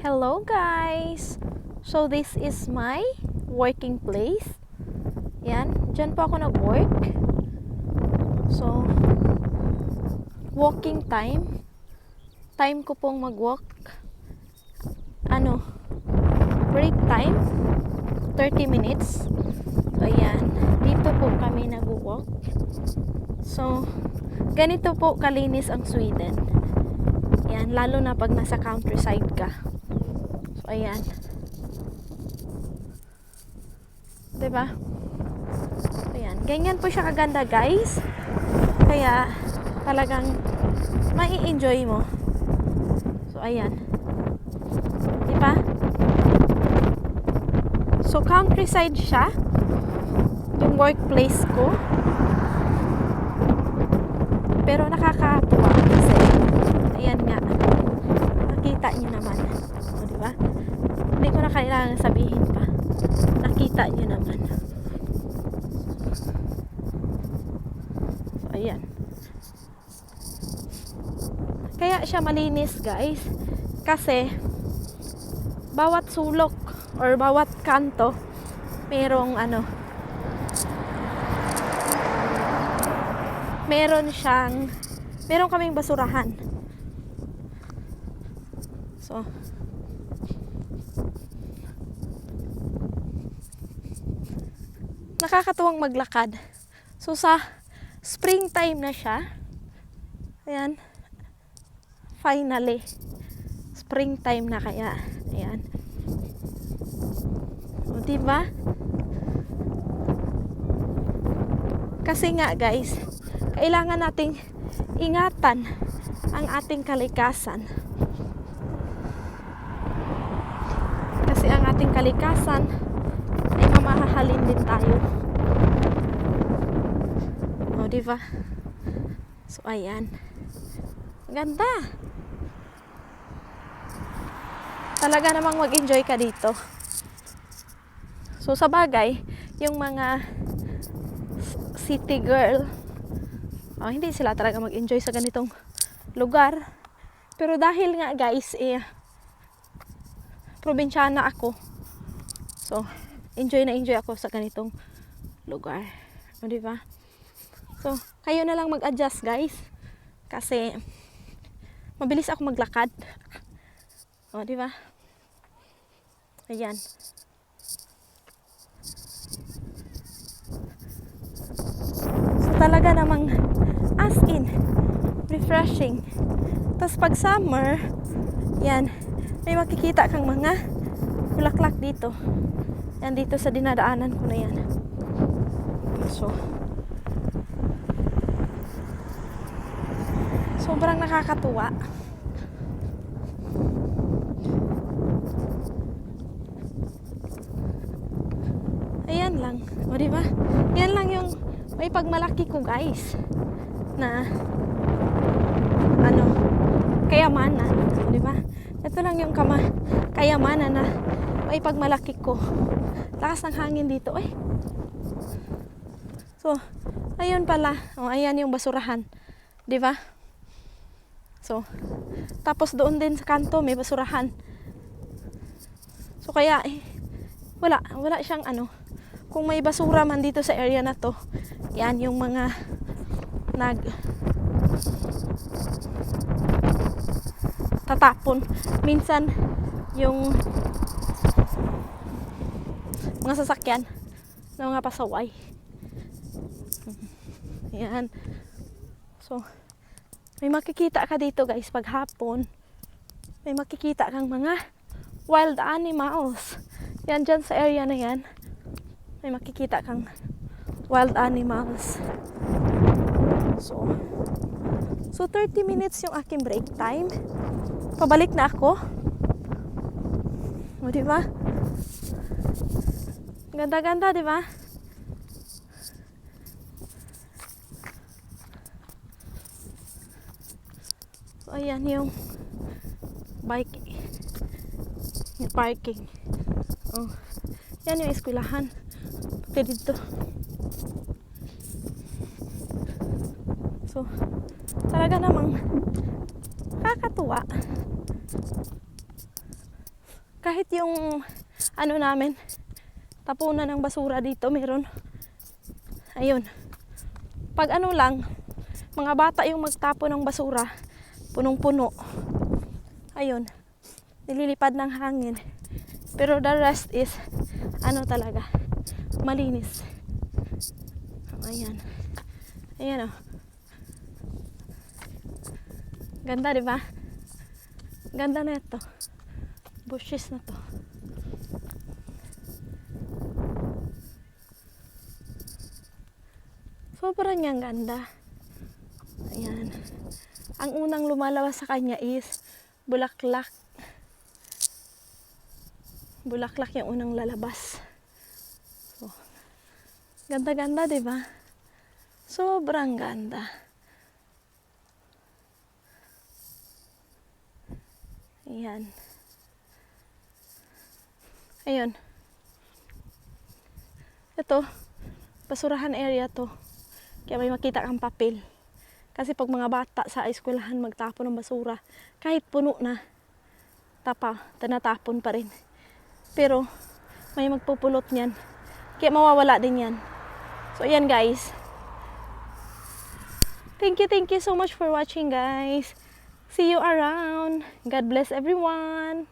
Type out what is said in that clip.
Hello guys! So this is my working place. Yan, dyan po ako nag-work. So, walking time. Time ko pong mag-walk. Ano, break time. 30 minutes. So, ayan. Dito po kami nag-walk. So, ganito po kalinis ang Sweden. Yan, lalo na pag nasa countryside ka. Ayan. 'Di ba? So, ayan. Ganyan po siya kaganda, guys. Kaya, talagang mai-enjoy mo. So, ayan. 'Di ba? So, countryside siya. Yung workplace ko. Pero nakakatuwa kasi ayan nga. Nakita niyo naman. O, di ba? Hindi ko na kailangan sabihin pa. Nakita niyo naman. So, ayan. Kaya siya malinis, guys. Kasi bawat sulok or bawat kanto merong ano meron siyang meron kaming basurahan so nakakatuwang maglakad. So sa springtime na siya ayan finally springtime na kaya ayan. O diba? Kasi nga guys kailangan nating ingatan ang ating kalikasan. Kasi ang ating kalikasan ay mamahahalin din tayo. O, di ba? So, ayan. Ganda. Talaga namang mag-enjoy ka dito. So, sa bagay, yung mga city girl, oh, hindi sila talaga mag-enjoy sa ganitong lugar. Pero dahil nga guys, eh, probinsyana ako. So, enjoy na enjoy ako sa ganitong lugar. O, di ba? So, kayo na lang mag-adjust guys. Kasi, mabilis ako maglakad. O, di ba? Ayan. So, talaga namang as in refreshing. Tapos pag summer, yan, may makikita kang mga bulaklak dito. Yan dito sa dinadaanan ko na yan. So, sobrang nakakatuwa. Ayan lang. O, di ba? Yan lang yung may pagmalaki ko, guys. Na ano, kayamanan, di ba? Ito lang yung kama, kayamanan na may pagmalaki ko. Lakas ng hangin dito, eh. So, ayun pala. O, ayan yung basurahan. Di ba? So, tapos doon din sa kanto may basurahan. So, kaya, eh, wala, wala siyang ano, kung may basura man dito sa area na to, yan yung mga nag tatapon. Minsan yung mga sasakyan ng mga pasaway. Yan. So, may makikita ka dito guys pag hapon. May makikita kang mga wild animals. Yan dyan sa area na yan may makikita kang wild animals. So, so 30 minutes yung aking break time. Pabalik na ako. O, di ba? Ganda-ganda, di ba? So, ayan yung bike yung parking. Oh. Yan yung eskwelahan. Pati dito. So, talaga namang kakatuwa. kahit yung ano namin, tapunan ng basura dito, meron. Ayun. Pag ano lang, mga bata yung magtapo ng basura, punong-puno. Ayun. Nililipad ng hangin. Pero the rest is, ano talaga, malinis. Ayan. Ayan oh. Ganda, di ba? Ganda na ito. Bushes na to. Sobrang niyang ganda. Ayan. Ang unang lumalabas sa kanya is bulaklak. Bulaklak yung unang lalabas. So, ganda-ganda, di ba? Sobrang ganda. Ayan. Ayun. Ito, basurahan area to. Kaya may makita kang papel. Kasi pag mga bata sa eskwelahan magtapon ng basura, kahit puno na, tapa, tinatapon pa rin. Pero, may magpupulot niyan. Kaya mawawala din yan. So, ayan guys. Thank you, thank you so much for watching guys. See you around. God bless everyone.